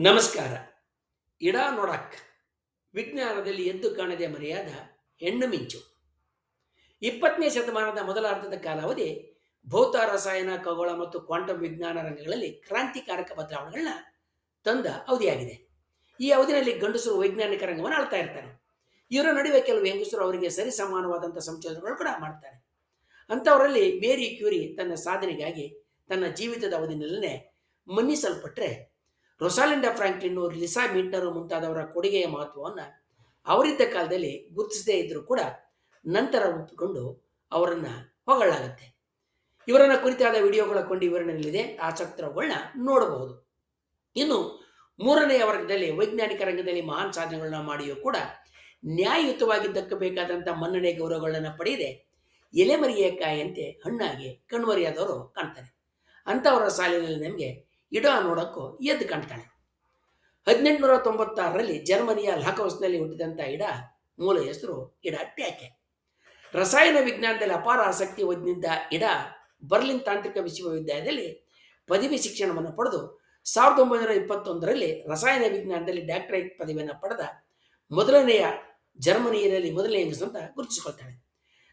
ನಮಸ್ಕಾರ. ಇಡಾ ನೋಡಕ್. ವಿಜ್ಞಾನದಲ್ಲಿ ಎದ್ದು ಕಾಣದೆ ಮರೆಯಾದ ಹೆಣ್ಣು ಮಿಂಚು. ಇಪ್ಪತ್ತನೇ ಶತಮಾನದ ಮೊದಲ ಅರ್ಧದ ಕಾಲಾವಧಿ ಭೌತ, ರಸಾಯನ, ಖಗೋಳ ಮತ್ತು ಕ್ವಾಂಟಮ್ ವಿಜ್ಞಾನ ರಂಗಗಳಲ್ಲಿ ಕ್ರಾಂತಿಕಾರಕ ಬದಲಾವಣೆಗಳನ್ನ ತಂದ ಅವಧಿಯಾಗಿದೆ. ಈ ಅವಧಿಯಲ್ಲಿ ಗಂಡಸರು ವೈಜ್ಞಾನಿಕ ರಂಗವನ್ನು ಆಳ್ತಾ ಇರ್ತಾರೆ. ಇವರ ನಡುವೆ ಕೆಲವು ಹೆಂಗಸರು ಅವರಿಗೆ ಸರಿ ಸಮಾನವಾದಂಥ ಸಂಶೋಧನೆಗಳು ಕೂಡ ಮಾಡ್ತಾರೆ. ಅಂಥವರಲ್ಲಿ ಮೇರಿ ಕ್ಯೂರಿ ತನ್ನ ಸಾಧನೆಗಾಗಿ ತನ್ನ ಜೀವಿತದ ಅವಧಿನಲ್ಲೇ ಮನ್ನಿಸಲ್ಪಟ್ಟರೆ ರೊಸಾಲಿಂಡಾ ಫ್ರಾಂಕ್ಲಿನ್ ಲಿಸಾ ಮಿಂಟರ್ ಮುಂತಾದವರ ಕೊಡುಗೆಯ ಮಹತ್ವವನ್ನು ಅವರಿದ್ದ ಕಾಲದಲ್ಲಿ ಗುರುತಿಸದೇ ಇದ್ದರೂ ಕೂಡ ನಂತರ ಒಪ್ಪಿಕೊಂಡು ಅವರನ್ನು ಹೊಗಳಾಗುತ್ತೆ ಇವರನ್ನ ಕುರಿತಾದ ವಿಡಿಯೋಗಳ ಕೊಂಡು ವಿವರಣೆಯಲ್ಲಿದೆ. ಆಸಕ್ತರುಗಳನ್ನ ನೋಡಬಹುದು. ಇನ್ನು ಮೂರನೆಯ ವರ್ಗದಲ್ಲಿ, ವೈಜ್ಞಾನಿಕ ರಂಗದಲ್ಲಿ ಮಹಾನ್ ಸಾಧನೆಗಳನ್ನ ಮಾಡಿಯೂ ಕೂಡ ನ್ಯಾಯಯುತವಾಗಿ ದಕ್ಕಬೇಕಾದಂಥ ಮನ್ನಣೆ ಗೌರವಗಳನ್ನ ಪಡೆಯದೆ ಎಲೆಮರಿಯ ಕಾಯಿಯಂತೆ ಹಣ್ಣಾಗಿ ಕಣ್ಮರಿಯಾದವರು ಕಾಣ್ತಾರೆ. ಅಂಥವರ ಸಾಲಿನಲ್ಲಿ ನಮಗೆ ಇಡಾ ನೋಡೋಕ್ಕೂ ಎದ್ದು ಕಾಣ್ತಾಳೆ. ಹದಿನೆಂಟುನೂರ ತೊಂಬತ್ತಾರರಲ್ಲಿ ಜರ್ಮನಿಯ ಲಾಕೌಸ್ನಲ್ಲಿ ಹುಟ್ಟಿದಂಥ ಇಡ ಮೂಲ ಹೆಸರು ಇಡ ಟ್ಯಾಕೆ. ರಸಾಯನ ವಿಜ್ಞಾನದಲ್ಲಿ ಅಪಾರ ಆಸಕ್ತಿ ಹೊಂದಿದ್ದ ಇಡ ಬರ್ಲಿನ್ ತಾಂತ್ರಿಕ ವಿಶ್ವವಿದ್ಯಾಲಯದಲ್ಲಿ ಪದವಿ ಶಿಕ್ಷಣವನ್ನು ಪಡೆದು ಸಾವಿರದ ಒಂಬೈನೂರ ಇಪ್ಪತ್ತೊಂದರಲ್ಲಿ ರಸಾಯನ ವಿಜ್ಞಾನದಲ್ಲಿ ಡಾಕ್ಟರೇಟ್ ಪದವಿಯನ್ನು ಪಡೆದ ಮೊದಲನೆಯ ಜರ್ಮನಿಯಲ್ಲಿ ಮೊದಲನೇ ಹೆಂಗಸು ಅಂತ ಗುರುತಿಸಿಕೊಳ್ತಾಳೆ.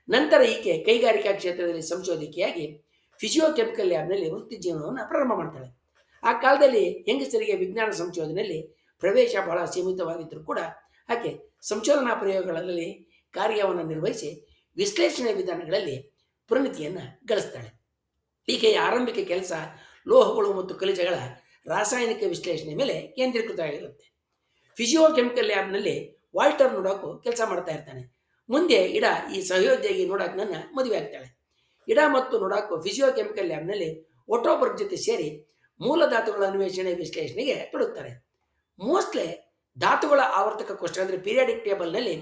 ನಂತರ ಈಕೆ ಕೈಗಾರಿಕಾ ಕ್ಷೇತ್ರದಲ್ಲಿ ಸಂಶೋಧಕಿಯಾಗಿ ಫಿಸಿಯೋಕೆಮಿಕಲ್ ಲ್ಯಾಬ್ನಲ್ಲಿ ವೃತ್ತಿ ಜೀವನವನ್ನು ಪ್ರಾರಂಭ ಮಾಡ್ತಾಳೆ. ಆ ಕಾಲದಲ್ಲಿ ಹೆಂಗಸರಿಗೆ ವಿಜ್ಞಾನ ಸಂಶೋಧನೆಯಲ್ಲಿ ಪ್ರವೇಶ ಬಹಳ ಸೀಮಿತವಾಗಿದ್ದರೂ ಕೂಡ ಆಕೆ ಸಂಶೋಧನಾ ಪ್ರಯೋಗಗಳಲ್ಲಿ ಕಾರ್ಯವನ್ನು ನಿರ್ವಹಿಸಿ ವಿಶ್ಲೇಷಣೆ ವಿಧಾನಗಳಲ್ಲಿ ಪರಿಣಿತಿಯನ್ನು ಗಳಿಸ್ತಾಳೆ. ಈಕೆಯ ಆರಂಭಿಕ ಕೆಲಸ ಲೋಹಗಳು ಮತ್ತು ಖನಿಜಗಳ ರಾಸಾಯನಿಕ ವಿಶ್ಲೇಷಣೆ ಮೇಲೆ ಕೇಂದ್ರೀಕೃತವಾಗಿರುತ್ತೆ. ಫಿಸಿಯೋಕೆಮಿಕಲ್ ಲ್ಯಾಬ್ನಲ್ಲಿ ವಾಲ್ಟರ್ ನೋಡೋಕು ಕೆಲಸ ಮಾಡ್ತಾ ಇರ್ತಾನೆ. ಮುಂದೆ ಇಡ ಈ ಸಹೋದ್ಯೋಗಿ ನೋಡೋಕೆ ನನ್ನ ಮದುವೆ ಆಗ್ತಾಳೆ. ಇಡ ಮತ್ತು ನೋಡಾಕು ಫಿಸಿಯೋಕೆಮಿಕಲ್ ಲ್ಯಾಬ್ನಲ್ಲಿ ಒಟ್ಟೊಬ್ಬರ ಜೊತೆ ಸೇರಿ ಮೂಲ ಧಾತುಗಳ ಅನ್ವೇಷಣೆ ವಿಶ್ಲೇಷಣೆಗೆ ಬಿಡುತ್ತಾರೆ. ಮೋಸ್ಟ್ಲಿ ಧಾತುಗಳ ಆವರ್ತಕ ಕೋಷ್ಟ ಅಂದರೆ ಪೀರಿಯಾಡಿಕ್ ಟೇಬಲ್ನಲ್ಲಿ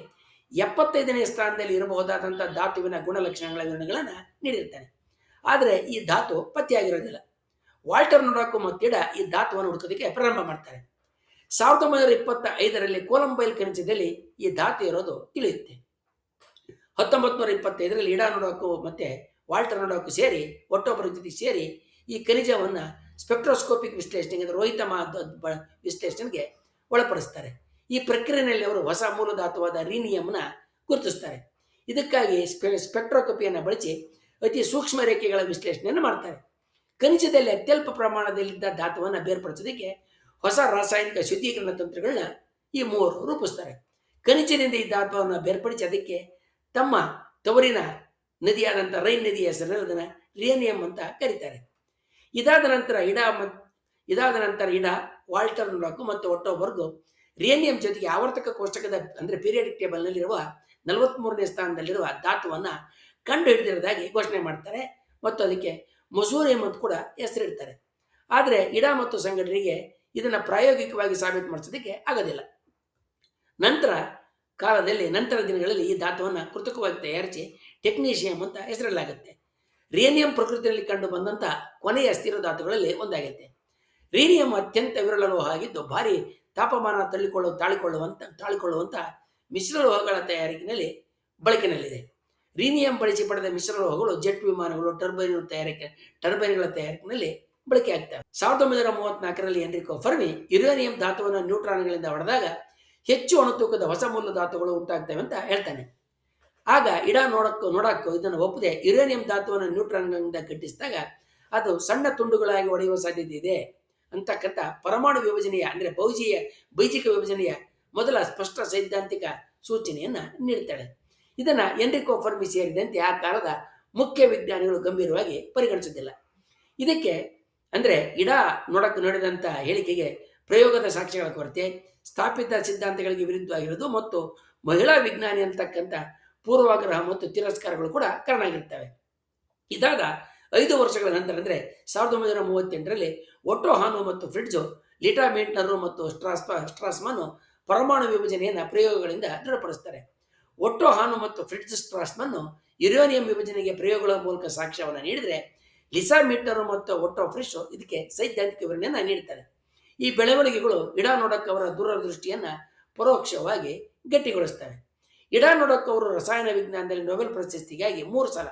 ಎಪ್ಪತ್ತೈದನೇ ಸ್ಥಾನದಲ್ಲಿ ಇರಬಹುದಾದಂಥ ಧಾತುವಿನ ಗುಣಲಕ್ಷಣಗಳ ವಿವರಣೆಗಳನ್ನು ನೀಡಿರ್ತಾನೆ ಆದರೆ ಈ ಧಾತು ಪತ್ತೆಯಾಗಿರೋದಿಲ್ಲ. ವಾಲ್ಟರ್ ನೊಡಾಕು ಮತ್ತಿಡ ಈ ಧಾತುವನ್ನು ಹುಡುಕೋದಕ್ಕೆ ಪ್ರಾರಂಭ ಮಾಡ್ತಾರೆ. ಸಾವಿರದ ಒಂಬೈನೂರ ಇಪ್ಪತ್ತ ಐದರಲ್ಲಿ ಕೋಲಂಬೈಲ್ ಖನಿಜದಲ್ಲಿ ಈ ಧಾತು ಇರೋದು ತಿಳಿಯುತ್ತೆ. ಹತ್ತೊಂಬತ್ತು ನೂರ ಇಪ್ಪತ್ತೈದರಲ್ಲಿ ಇಡ ನೊಡಾಕು ಮತ್ತು ವಾಲ್ಟರ್ ನೊಡಾಕು ಸೇರಿ, ಒಟ್ಟೊಬ್ಬರ ಜೊತೆ ಸೇರಿ ಈ ಖನಿಜವನ್ನು ಸ್ಪೆಕ್ಟ್ರೋಸ್ಕೋಪಿಕ್ ವಿಶ್ಲೇಷಣೆಗೆ ಅಂದರೆ ರೋಹಿತ ವಿಶ್ಲೇಷಣೆಗೆ ಒಳಪಡಿಸ್ತಾರೆ. ಈ ಪ್ರಕ್ರಿಯೆಯಲ್ಲಿ ಅವರು ಹೊಸ ಮೂಲಧಾತುವಾದ ರೀನಿಯಮ್ನ ಗುರುತಿಸ್ತಾರೆ. ಇದಕ್ಕಾಗಿ ಸ್ಪೆ ಸ್ಪೆಕ್ಟ್ರೋಕಪಿಯನ್ನು ಬಳಸಿ ಅತಿ ಸೂಕ್ಷ್ಮ ರೇಖೆಗಳ ವಿಶ್ಲೇಷಣೆಯನ್ನು ಮಾಡ್ತಾರೆ. ಖನಿಜದಲ್ಲಿ ಅತ್ಯಲ್ಪ ಪ್ರಮಾಣದಲ್ಲಿದ್ದ ಧಾತುವನ್ನು ಬೇರ್ಪಡಿಸೋದಕ್ಕೆ ಹೊಸ ರಾಸಾಯನಿಕ ಶುದ್ಧೀಕರಣ ತಂತ್ರಗಳನ್ನ ಈ ಮೂವರು ರೂಪಿಸ್ತಾರೆ. ಖನಿಜದಿಂದ ಈ ಧಾತುವನ್ನು ಬೇರ್ಪಡಿಸಿ ಅದಕ್ಕೆ ತಮ್ಮ ತವರಿನ ನದಿಯಾದಂಥ ರೈನ್ ನದಿಯ ಹೆಸರಲ್ಲಿ ಅದನ್ನು ರಿಯನಿಯಂ ಅಂತ ಕರೀತಾರೆ. ಇದಾದ ನಂತರ ಇಡ ಮತ್ ಇದಾದ ನಂತರ ಇಡ ವಾಲ್ಟರ್ ನೋಡಾಕು ಮತ್ತು ಒಟ್ಟೊಬ್ಬರ್ಗು ರೇನಿಯಂ ಜೊತೆಗೆ ಆವರ್ತಕ ಕೋಷ್ಟಕದ ಅಂದರೆ ಪೀರಿಯಡಿಕ್ ಟೇಬಲ್ನಲ್ಲಿರುವ ನಲವತ್ತ್ಮೂರನೇ ಸ್ಥಾನದಲ್ಲಿರುವ ಧಾತುವನ್ನ ಕಂಡು ಹಿಡಿದಿರೋದಾಗಿ ಘೋಷಣೆ ಮಾಡ್ತಾರೆ. ಮತ್ತು ಅದಕ್ಕೆ ಮೊಸೂರಿಯಂ ಅಂತ ಕೂಡ ಹೆಸರಿಡ್ತಾರೆ. ಆದರೆ ಇಡ ಮತ್ತು ಸಂಘಟನೆಗೆ ಇದನ್ನು ಪ್ರಾಯೋಗಿಕವಾಗಿ ಸಾಬೀತು ಮಾಡಿಸೋದಕ್ಕೆ ಆಗೋದಿಲ್ಲ. ನಂತರ ಕಾಲದಲ್ಲಿ, ನಂತರ ದಿನಗಳಲ್ಲಿ ಈ ಧಾತುವನ್ನು ಕೃತಕವಾಗಿ ತಯಾರಿಸಿ ಟೆಕ್ನೀಷಿಯಂ ಅಂತ ಹೆಸರಲ್ಲಾಗುತ್ತೆ ರೇನಿಯಂ ಪ್ರಕೃತಿಯಲ್ಲಿ ಕಂಡು ಬಂದಂಥ ಕೊನೆಯ ಸ್ಥಿರ ಧಾತುಗಳಲ್ಲಿ ಒಂದಾಗಿದೆ ರೇನಿಯಂ ಅತ್ಯಂತ ವಿರಳ ಲೋಹ ಆಗಿದ್ದು ಭಾರಿ ತಾಪಮಾನ ತಳ್ಳಿಕೊಳ್ಳು ತಾಳಿಕೊಳ್ಳುವಂಥ ತಾಳಿಕೊಳ್ಳುವಂಥ ಮಿಶ್ರಲೋಹಗಳ ತಯಾರಿಕೆಯಲ್ಲಿ ಬಳಕೆಯಲ್ಲಿದೆ ರೀನಿಯಂ ಬಳಸಿ ಪಡೆದ ಮಿಶ್ರಲೋಹಗಳು ಜೆಟ್ ವಿಮಾನಗಳು, ಟರ್ಬೈನ್ ತಯಾರಿಕೆ, ಟರ್ಬೈನ್ಗಳ ತಯಾರಿಕೆಯಲ್ಲಿ ಬಳಕೆ ಆಗ್ತವೆ. ಸಾವಿರದ ಒಂಬೈನೂರ ಮೂವತ್ನಾಲ್ಕರಲ್ಲಿ ಎನ್ರಿಕೋ ಫರ್ಮಿ ಯುರೇನಿಯಂ ಧಾತುವನ್ನು ನ್ಯೂಟ್ರಾನ್ಗಳಿಂದ ಹೊಡೆದಾಗ ಹೆಚ್ಚು ಅಣುತೂಕದ ಹೊಸ ಮೂಲ ಧಾತುಗಳು ಉಂಟಾಗ್ತವೆ ಅಂತ ಹೇಳ್ತಾನೆ. ಆಗ ಇಡ ನೋಡಕ್ಕೂ ನೋಡಕ್ಕೂ ಇದನ್ನು ಒಪ್ಪದೆ. ಯುರೇನಿಯಂ ಧಾತುವನ್ನು ನ್ಯೂಟ್ರಾನ್ಗಳಿಂದ ಕಟ್ಟಿಸಿದಾಗ ಅದು ಸಣ್ಣ ತುಂಡುಗಳಾಗಿ ಒಡೆಯುವ ಸಾಧ್ಯತೆ ಇದೆ ಅಂತಕ್ಕಂಥ ಪರಮಾಣು ವಿಭಜನೆಯ, ಅಂದರೆ ಬೌಜಿಯ ಬೈಜಿಕ ವಿಭಜನೆಯ ಮೊದಲ ಸ್ಪಷ್ಟ ಸೈದ್ಧಾಂತಿಕ ಸೂಚನೆಯನ್ನು ನೀಡ್ತಾಳೆ ಇದನ್ನು ಎನ್ರಿಕೋ ಫರ್ಮಿ ಸೇರಿದಂತೆ ಆ ಕಾಲದ ಮುಖ್ಯ ವಿಜ್ಞಾನಿಗಳು ಗಂಭೀರವಾಗಿ ಪರಿಗಣಿಸುತ್ತಿಲ್ಲ ಇದಕ್ಕೆ ಅಂದರೆ ಇಡ ನೋಡಕ್ಕೆ ನಡೆದಂಥ ಹೇಳಿಕೆಗೆ ಪ್ರಯೋಗದ ಸಾಕ್ಷ್ಯಗಳ ಕೊರತೆ, ಸ್ಥಾಪಿತ ಸಿದ್ಧಾಂತಗಳಿಗೆ ವಿರುದ್ಧವಾಗಿರುವುದು ಮತ್ತು ಮಹಿಳಾ ವಿಜ್ಞಾನಿ ಅಂತಕ್ಕಂಥ ಪೂರ್ವಾಗ್ರಹ ಮತ್ತು ತಿರಸ್ಕಾರಗಳು ಕೂಡ ಕಾರಣ ಆಗಿರ್ತವೆ ಇದಾದ ಐದು ವರ್ಷಗಳ ನಂತರ ಅಂದರೆ ಸಾವಿರದ ಒಂಬೈನೂರ ಮೂವತ್ತೆಂಟರಲ್ಲಿ ಒಟ್ಟೋ ಹಾನು ಮತ್ತು ಫ್ರಿಡ್ಜು, ಲಿಟಾ ಮೇಂಟ್ನರು ಮತ್ತು ಸ್ಟ್ರಾಸ್ಪ ಸ್ಟ್ರಾಸ್ಮನ್ನು ಪರಮಾಣು ವಿಭಜನೆಯನ್ನು ಪ್ರಯೋಗಗಳಿಂದ ದೃಢಪಡಿಸ್ತಾರೆ. ಒಟ್ಟೋ ಹಾನು ಮತ್ತು ಫ್ರಿಡ್ಜ್ ಸ್ಟ್ರಾಸ್ಮನ್ನು ಯುರೇನಿಯಂ ವಿಭಜನೆಗೆ ಪ್ರಯೋಗಗಳ ಮೂಲಕ ಸಾಕ್ಷ್ಯವನ್ನು ನೀಡಿದರೆ ಲಿಸಾ ಮತ್ತು ಒಟ್ಟೋ ಫ್ರಿಶ್ ಇದಕ್ಕೆ ಸೈದ್ಧಾಂತಿಕ ವಿವರಣೆಯನ್ನು ನೀಡ್ತಾರೆ. ಈ ಬೆಳವಣಿಗೆಗಳು ಇಡಾ ಅವರ ದೂರದೃಷ್ಟಿಯನ್ನು ಪರೋಕ್ಷವಾಗಿ ಗಟ್ಟಿಗೊಳಿಸ್ತವೆ. ಇಡಾ ನೋಡೋಕ್ಕೆ ಅವರು ರಸಾಯನ ವಿಜ್ಞಾನದಲ್ಲಿ ನೊಬೆಲ್ ಪ್ರಶಸ್ತಿಗಾಗಿ ಮೂರು ಸಲ,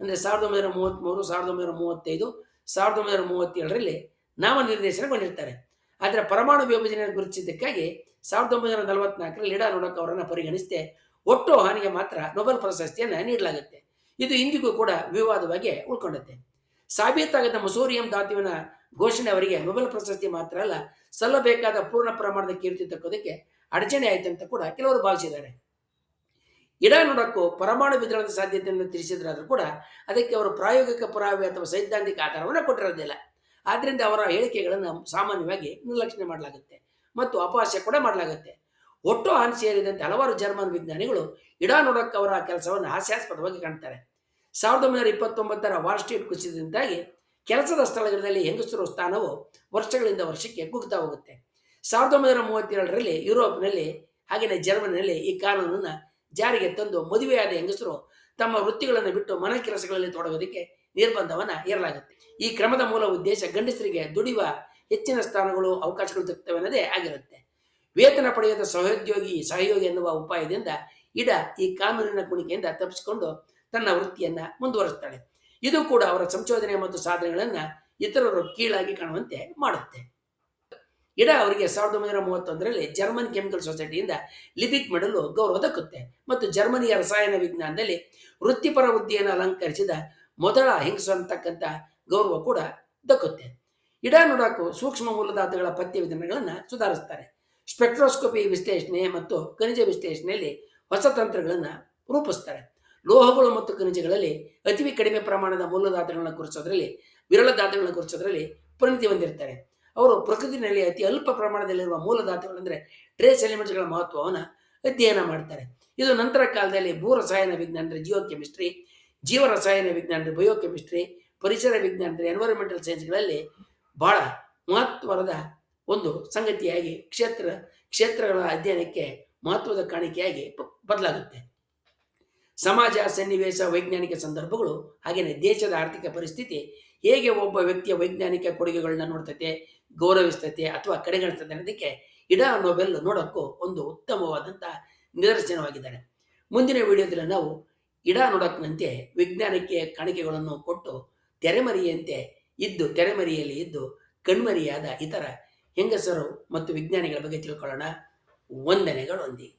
ಅಂದರೆ ಸಾವಿರದ ಒಂಬೈನೂರ ಮೂವತ್ತ್ಮೂರು ಸಾವಿರದ ಒಂಬೈನೂರ ಮೂವತ್ತೈದು, ಸಾವಿರದ ಒಂಬೈನೂರ ಮೂವತ್ತೇಳರಲ್ಲಿ ನಾಮನಿರ್ದೇಶನಗೊಂಡಿರ್ತಾರೆ ಆದರೆ ಪರಮಾಣು ವಿಭಜನೆಯನ್ನು ಗುರುತಿಸಿದ್ದಕ್ಕಾಗಿ ಸಾವಿರದ ಒಂಬೈನೂರ ನಲವತ್ನಾಲ್ಕರಲ್ಲಿ ಇಡಾ ನೋಡಕ್ ಅವರನ್ನು ಪರಿಗಣಿಸದೆ ಒಟ್ಟು ಹಾನಿಗೆ ಮಾತ್ರ ನೊಬೆಲ್ ಪ್ರಶಸ್ತಿಯನ್ನು ನೀಡಲಾಗುತ್ತೆ. ಇದು ಇಂದಿಗೂ ಕೂಡ ವಿವಾದವಾಗಿ ಉಳ್ಕೊಂಡತ್ತೆ. ಸಾಬೀತಾಗದ ಮಸೂರಿಯಂ ಧಾತುವಿನ ಘೋಷಣೆ ಅವರಿಗೆ ನೊಬೆಲ್ ಪ್ರಶಸ್ತಿ ಮಾತ್ರ ಅಲ್ಲ ಸಲ್ಲಬೇಕಾದ ಪೂರ್ಣ ಪ್ರಮಾಣದ ಕೀರ್ತಿ ತಕ್ಕೋದಕ್ಕೆ ಅಡಚಣೆ ಆಯಿತು ಅಂತ ಕೂಡ ಕೆಲವರು ಭಾವಿಸಿದ್ದಾರೆ. ಇಡಾ ನೋಡಕ್ಕೂ ಪರಮಾಣು ವಿತರಣದ ಸಾಧ್ಯತೆಯನ್ನು ತಿಳಿಸಿದ್ರಾದ್ರೂ ಕೂಡ ಅದಕ್ಕೆ ಅವರು ಪ್ರಾಯೋಗಿಕ ಪುರಾವೆ ಅಥವಾ ಸೈದ್ಧಾಂತಿಕ ಆಧಾರವನ್ನು ಕೊಟ್ಟಿರೋದಿಲ್ಲ. ಆದ್ದರಿಂದ ಅವರ ಹೇಳಿಕೆಗಳನ್ನು ಸಾಮಾನ್ಯವಾಗಿ ನಿರ್ಲಕ್ಷಣೆ ಮಾಡಲಾಗುತ್ತೆ ಮತ್ತು ಅಪಹಾಸ್ಯ ಕೂಡ ಮಾಡಲಾಗುತ್ತೆ. ಒಟ್ಟು ಹಾನ್ ಸೇರಿದಂತೆ ಹಲವಾರು ಜರ್ಮನ್ ವಿಜ್ಞಾನಿಗಳು ಗಿಡ ನೋಡಕ್ ಅವರ ಕೆಲಸವನ್ನು ಹಾಸ್ಯಾಸ್ಪದವಾಗಿ ಕಾಣ್ತಾರೆ. ಸಾವಿರದ ಒಂಬೈನೂರ ಇಪ್ಪತ್ತೊಂಬತ್ತರ ವಾಲ್ ಕುಸಿತದಿಂದಾಗಿ ಕೆಲಸದ ಸ್ಥಳಗಳಲ್ಲಿ ಹೆಂಗಸರು ಸ್ಥಾನವು ವರ್ಷಗಳಿಂದ ವರ್ಷಕ್ಕೆ ಕುಗ್ತಾ ಹೋಗುತ್ತೆ. ಸಾವಿರದ ಒಂಬೈನೂರ ಮೂವತ್ತೆರಡರಲ್ಲಿ ಯುರೋಪ್ನಲ್ಲಿ, ಹಾಗೆಯೇ ಜರ್ಮನಿನಲ್ಲಿ ಈ ಕಾನೂನನ್ನು ಜಾರಿಗೆ ತಂದು ಮದುವೆಯಾದ ಹೆಂಗಸರು ತಮ್ಮ ವೃತ್ತಿಗಳನ್ನು ಬಿಟ್ಟು ಮನೆ ಕೆಲಸಗಳಲ್ಲಿ ತೊಡಗೋದಕ್ಕೆ ನಿರ್ಬಂಧವನ್ನು ಹೇರಲಾಗುತ್ತೆ. ಈ ಕ್ರಮದ ಮೂಲ ಉದ್ದೇಶ ಗಂಡಸರಿಗೆ ದುಡಿಯುವ ಹೆಚ್ಚಿನ ಸ್ಥಾನಗಳು, ಅವಕಾಶಗಳು ದೊರಕುತ್ತವೆ ಅನ್ನೋದೇ ಆಗಿರುತ್ತೆ. ವೇತನ ಪಡೆಯದ ಸಹೋದ್ಯೋಗಿ, ಸಹಯೋಗಿ ಎನ್ನುವ ಉಪಾಯದಿಂದ ಇಡ ಈ ಕಾನೂನಿನ ಕುಣಿಕೆಯಿಂದ ತಪ್ಪಿಸಿಕೊಂಡು ತನ್ನ ವೃತ್ತಿಯನ್ನ ಮುಂದುವರಿಸ್ತಾಳೆ. ಇದು ಕೂಡ ಅವರ ಸಂಶೋಧನೆ ಮತ್ತು ಸಾಧನೆಗಳನ್ನ ಇತರರು ಕೀಳಾಗಿ ಕಾಣುವಂತೆ ಮಾಡುತ್ತೆ. ಇಡ ಅವರಿಗೆ ಸಾವಿರದ ಒಂಬೈನೂರ ಮೂವತ್ತೊಂದರಲ್ಲಿ ಜರ್ಮನ್ ಕೆಮಿಕಲ್ ಸೊಸೈಟಿಯಿಂದ ಲಿಪಿಕ್ ಮೆಡಲು ಗೌರವ ದಕ್ಕುತ್ತೆ. ಮತ್ತು ಜರ್ಮನಿಯ ರಸಾಯನ ವಿಜ್ಞಾನದಲ್ಲಿ ವೃತ್ತಿಪರ ಹುದ್ದೆಯನ್ನು ಅಲಂಕರಿಸಿದ ಮೊದಲ ಹಿಂಗ್ಸು ಅಂತಕ್ಕಂಥ ಗೌರವ ಕೂಡ ದಕ್ಕುತ್ತೆ. ಇಡ ನೋಡಾಕು ಸೂಕ್ಷ್ಮ ಮೂಲಧಾತುಗಳ ಪತ್ತೆ ವಿಧಾನಗಳನ್ನು ಸುಧಾರಿಸ್ತಾರೆ. ಸ್ಪೆಕ್ಟ್ರೋಸ್ಕೋಪಿ ವಿಶ್ಲೇಷಣೆ ಮತ್ತು ಖನಿಜ ವಿಶ್ಲೇಷಣೆಯಲ್ಲಿ ಹೊಸ ತಂತ್ರಗಳನ್ನು ರೂಪಿಸ್ತಾರೆ. ಲೋಹಗಳು ಮತ್ತು ಖನಿಜಗಳಲ್ಲಿ ಅತಿ ಕಡಿಮೆ ಪ್ರಮಾಣದ ಮೂಲಧಾತುಗಳನ್ನು ಕುರಿಸೋದ್ರಲ್ಲಿ, ವಿರಳ ಧಾತುಗಳನ್ನು ಕುರಿಸೋದ್ರಲ್ಲಿ ಪರಿಣಿತಿ ಹೊಂದಿರ್ತಾರೆ. ಅವರು ಪ್ರಕೃತಿನಲ್ಲಿ ಅತಿ ಅಲ್ಪ ಪ್ರಮಾಣದಲ್ಲಿರುವ ಮೂಲಧಾತುಗಳಂದರೆ ಟ್ರೇಸ್ ಎಲಿಮೆಂಟ್ಸ್ಗಳ ಮಹತ್ವವನ್ನು ಅಧ್ಯಯನ ಮಾಡ್ತಾರೆ. ಇದು ನಂತರ ಕಾಲದಲ್ಲಿ ಭೂ ರಸಾಯನ ವಿಜ್ಞಾನ ಅಂದರೆ ಜಿಯೋ ಕೆಮಿಸ್ಟ್ರಿ ಜೀವ ರಸಾಯನ ವಿಜ್ಞಾನ ಅಂದರೆ ಬಯೋಕೆಮಿಸ್ಟ್ರಿ ಪರಿಸರ ವಿಜ್ಞಾನ ಅಂದರೆ ಎನ್ವೈರನ್ಮೆಂಟಲ್ ಸೈನ್ಸ್ಗಳಲ್ಲಿ ಬಹಳ ಮಹತ್ವದ ಒಂದು ಸಂಗತಿಯಾಗಿ ಕ್ಷೇತ್ರ, ಕ್ಷೇತ್ರಗಳ ಅಧ್ಯಯನಕ್ಕೆ ಮಹತ್ವದ ಕಾಣಿಕೆಯಾಗಿ ಬದಲಾಗುತ್ತೆ. ಸಮಾಜ, ಸನ್ನಿವೇಶ, ವೈಜ್ಞಾನಿಕ ಸಂದರ್ಭಗಳು ಹಾಗೆಯೇ ದೇಶದ ಆರ್ಥಿಕ ಪರಿಸ್ಥಿತಿ ಹೇಗೆ ಒಬ್ಬ ವ್ಯಕ್ತಿಯ ವೈಜ್ಞಾನಿಕ ಕೊಡುಗೆಗಳನ್ನ ನೋಡ್ತೈತೆ, ಗೌರವಿಸ್ತೈತೆ ಅಥವಾ ಕಡೆಗಣಿಸ್ತದೆ ಅನ್ನೋದಕ್ಕೆ ಇಡಾ ನೊಬೆಲ್ ನೋಡೋಕ್ಕೂ ಒಂದು ಉತ್ತಮವಾದಂಥ ನಿದರ್ಶನವಾಗಿದ್ದಾರೆ ಮುಂದಿನ ವಿಡಿಯೋದಲ್ಲಿ ನಾವು ಇಡಾ ನೋಡಕ್ನಂತೆ ವಿಜ್ಞಾನಕ್ಕೆ ಕಾಣಿಕೆಗಳನ್ನು ಕೊಟ್ಟು ತೆರೆಮರೆಯಂತೆ ಇದ್ದು, ತೆರೆಮರೆಯಲ್ಲಿ ಇದ್ದು, ಕಣ್ಮರಿಯಾದ ಇತರ ಹೆಂಗಸರು ಮತ್ತು ವಿಜ್ಞಾನಿಗಳ ಬಗ್ಗೆ ತಿಳ್ಕೊಳ್ಳೋಣ. ವಂದನೆಗಳೊಂದಿಗೆ